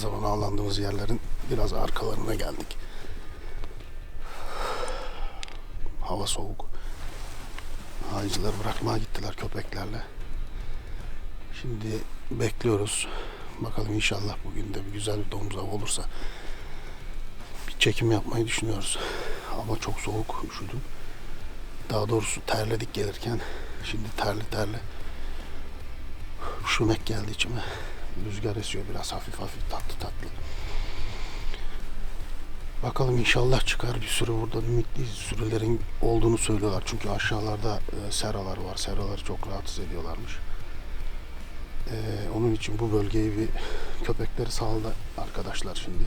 zaman avlandığımız yerlerin biraz arkalarına geldik. Hava soğuk. Haycıları bırakmaya gittiler köpeklerle. Şimdi bekliyoruz. Bakalım inşallah bugün de bir güzel bir domuz avı olursa bir çekim yapmayı düşünüyoruz. Ama çok soğuk, üşüdüm. Daha doğrusu terledik gelirken. Şimdi terli terli. Üşümek geldi içime. Rüzgar esiyor biraz hafif hafif tatlı tatlı. Bakalım inşallah çıkar bir sürü buradan ümitliyiz. Sürülerin olduğunu söylüyorlar. Çünkü aşağılarda e, seralar var. Seraları çok rahatsız ediyorlarmış. E, onun için bu bölgeyi bir köpekleri saldı arkadaşlar şimdi.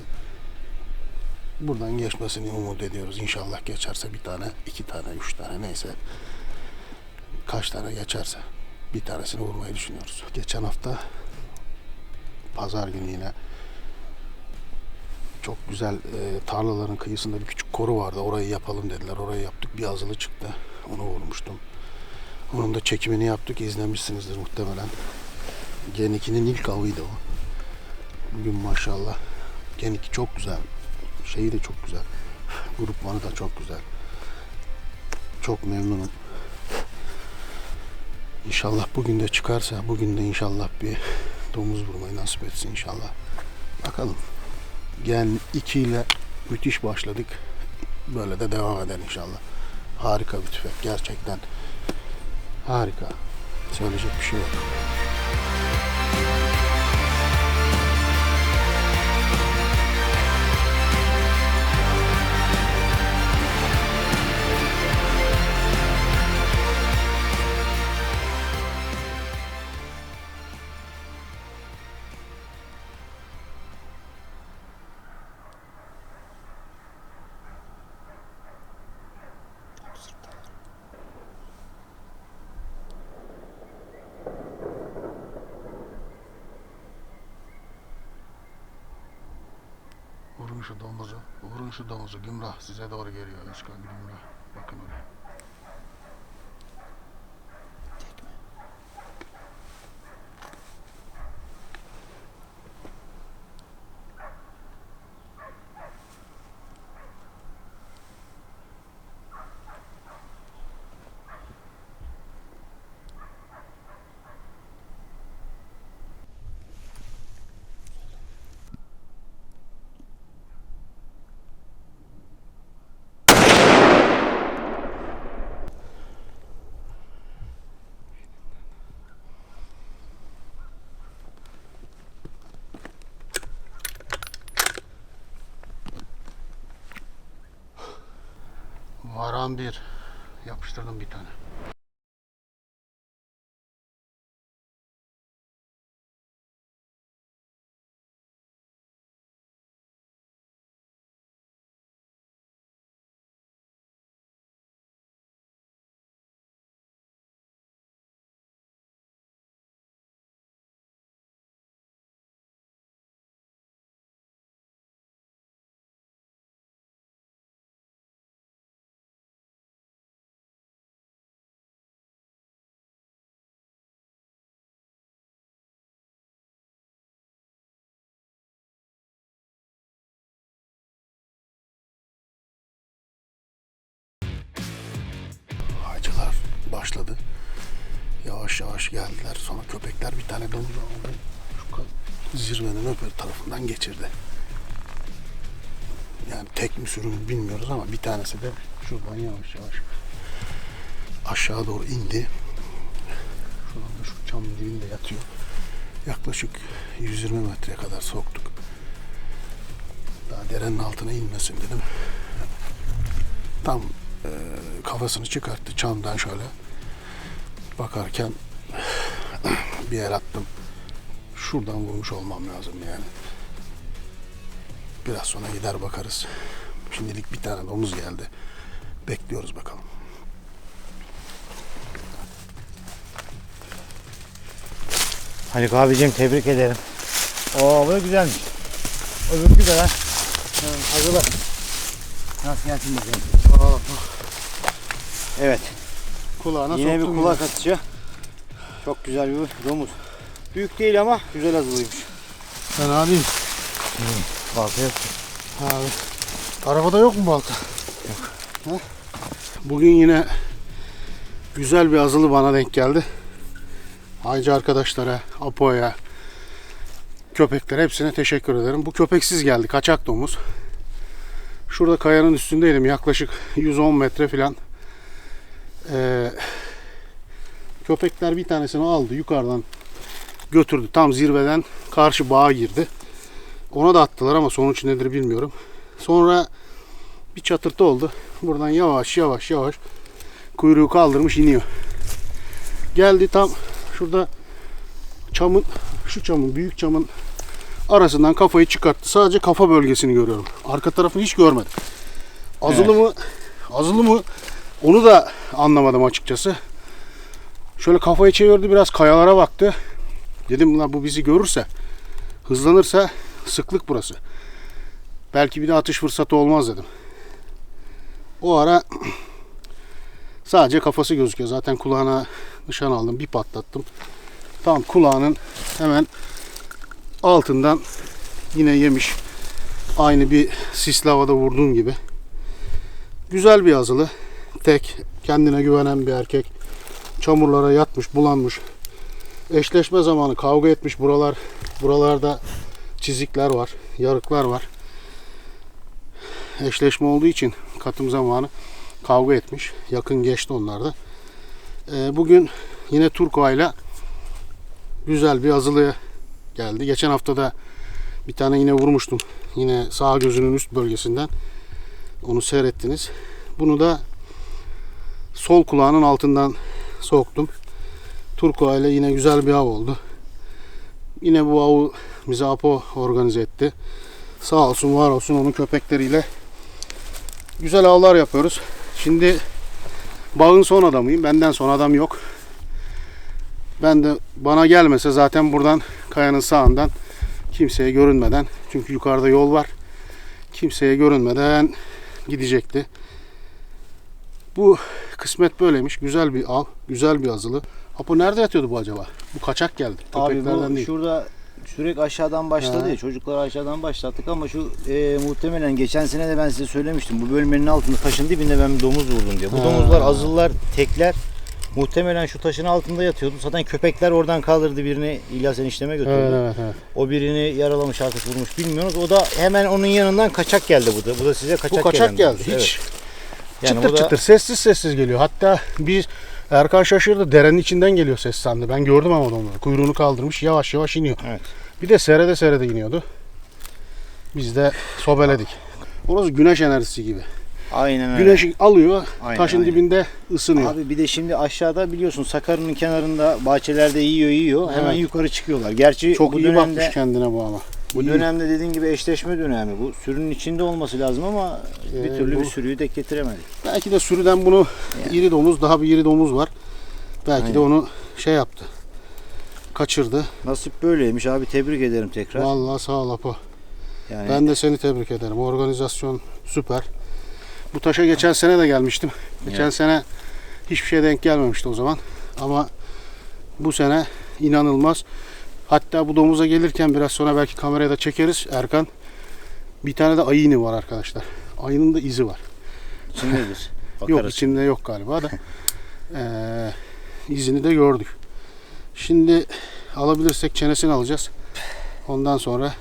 Buradan geçmesini umut ediyoruz. İnşallah geçerse bir tane, iki tane, üç tane neyse. Kaç tane geçerse bir tanesini vurmayı düşünüyoruz. Geçen hafta pazar günü yine çok güzel e, tarlaların kıyısında bir küçük koru vardı. Orayı yapalım dediler. Orayı yaptık. Bir azılı çıktı. Onu vurmuştum. Onun da çekimini yaptık. İzlemişsinizdir muhtemelen. Gen 2'nin ilk avıydı o. Bugün maşallah. Gen 2 çok güzel. Şeyi de çok güzel. Grupmanı da çok güzel. Çok memnunum. İnşallah bugün de çıkarsa bugün de inşallah bir domuz vurmayı nasip etsin inşallah. Bakalım. Gen 2 ile müthiş başladık. Böyle de devam eder inşallah. Harika bir tüfek gerçekten. Harika. Söyleyecek bir şey yok. Vurun şu domuzu. Vurun şu domuzu. Gümrah size doğru geliyor. Özkan Gümrah. Bakın oraya. Varan bir. Yapıştırdım bir tane. Başladı. Yavaş yavaş geldiler. Sonra köpekler bir tane domuz aldı. Zirvenin öbür tarafından geçirdi. Yani tek mi sürüm bilmiyoruz ama bir tanesi de şuradan yavaş yavaş aşağı doğru indi. Şu anda şu çamın dibinde yatıyor. Yaklaşık 120 metreye kadar soktuk. Daha derenin altına inmesin dedim. Tam e, kafasını çıkarttı çamdan şöyle. Bakarken bir el attım. Şuradan vurmuş olmam lazım yani. Biraz sonra gider bakarız. Şimdilik bir tane domuz geldi. Bekliyoruz bakalım. Haluk abicim tebrik ederim. Oo bu güzelmiş. Öbürkü de lan. Hazırla. Nasıl gelsin bakalım. Evet. Kulağına Yine bir kulak atışı. Çok güzel bir domuz. Büyük değil ama güzel hazırlıymış. Fena değil. Balta yok. Abi. Arabada yok mu balta? Yok. Bugün yine güzel bir azılı bana denk geldi. Haycı arkadaşlara, Apo'ya, köpeklere hepsine teşekkür ederim. Bu köpeksiz geldi. Kaçak domuz. Şurada kayanın üstündeydim. Yaklaşık 110 metre falan. Ee, köpekler bir tanesini aldı. Yukarıdan götürdü. Tam zirveden karşı bağa girdi. Ona da attılar ama sonuç nedir bilmiyorum. Sonra bir çatırtı oldu. Buradan yavaş yavaş yavaş kuyruğu kaldırmış iniyor. Geldi tam şurada çamın şu çamın büyük çamın arasından kafayı çıkarttı. Sadece kafa bölgesini görüyorum. Arka tarafını hiç görmedim. Azılı mı? Azılı mı? Onu da anlamadım açıkçası. Şöyle kafayı çevirdi biraz kayalara baktı. Dedim lan bu bizi görürse hızlanırsa sıklık burası. Belki bir de atış fırsatı olmaz dedim. O ara sadece kafası gözüküyor. Zaten kulağına nişan aldım. Bir patlattım. Tam kulağının hemen altından yine yemiş. Aynı bir sisli havada vurduğum gibi. Güzel bir azılı. Tek. Kendine güvenen bir erkek. Çamurlara yatmış, bulanmış. Eşleşme zamanı kavga etmiş. Buralar buralarda çizikler var, yarıklar var. Eşleşme olduğu için katım zamanı kavga etmiş. Yakın geçti onlar da. Ee, bugün yine Turko ile güzel bir azılıya geldi. Geçen hafta da bir tane yine vurmuştum. Yine sağ gözünün üst bölgesinden. Onu seyrettiniz. Bunu da sol kulağının altından soktum. Turko ile yine güzel bir av oldu. Yine bu avı bize Apo organize etti. Sağ olsun var olsun onun köpekleriyle güzel avlar yapıyoruz. Şimdi bağın son adamıyım. Benden son adam yok. Ben de bana gelmese zaten buradan kayanın sağından kimseye görünmeden çünkü yukarıda yol var. Kimseye görünmeden gidecekti. Bu kısmet böyleymiş. Güzel bir av, güzel bir azılı. Apo nerede yatıyordu bu acaba? Bu kaçak geldi. Abi bu değil. şurada sürekli aşağıdan başladı Ha. ya çocukları aşağıdan başlattık ama şu e, muhtemelen geçen sene de ben size söylemiştim bu bölmenin altında taşın dibinde ben bir domuz vurdum diye. Bu Ha. domuzlar azıllar tekler muhtemelen şu taşın altında yatıyordu. Zaten köpekler oradan kaldırdı birini İlyas enişteme götürdü. Evet evet evet. O birini yaralamış artık vurmuş bilmiyoruz. O da hemen onun yanından kaçak geldi bu da. Bu da size kaçak Bu kaçak geldi. domuz. Hiç Evet. Yani çıtır çıtır sessiz sessiz geliyor. Hatta bir Erkan şaşırdı. Derenin içinden geliyor ses sandı. Ben gördüm ama onu. Kuyruğunu kaldırmış yavaş yavaş iniyor. Evet. Bir de serede serede iniyordu. Biz de sobeledik. Orası güneş enerjisi gibi. Aynen öyle. Güneş alıyor, Aynen, taşın aynen. dibinde ısınıyor. Abi bir de şimdi aşağıda biliyorsun Sakarı'nın kenarında bahçelerde yiyor yiyor. Hemen Evet. yukarı çıkıyorlar. Gerçi Çok bu iyi dönemde bakmış kendine bu ama. Bu dönemde dediğin gibi eşleşme dönemi. Bu sürünün içinde olması lazım ama bir Ee, türlü bu- bir sürüyü de getiremedik. Belki de sürüden bunu iri domuz, daha bir iri domuz var. Belki de Aynen. onu şey yaptı. Kaçırdı. Nasip böyleymiş abi tebrik ederim tekrar. Vallahi sağ ol Apo. Yani Ben de seni tebrik ederim. Organizasyon süper. Bu taşa geçen sene de gelmiştim. Geçen Evet. sene hiçbir şey denk gelmemişti o zaman. Ama bu sene inanılmaz. Hatta bu domuza gelirken biraz sonra belki kameraya da çekeriz Erkan. Bir tane de ayı ini var arkadaşlar. Ayının da izi var. içindedir. Yok Bakarız. içinde yok galiba da. Ee, izini de gördük. Şimdi alabilirsek çenesini alacağız. Ondan sonra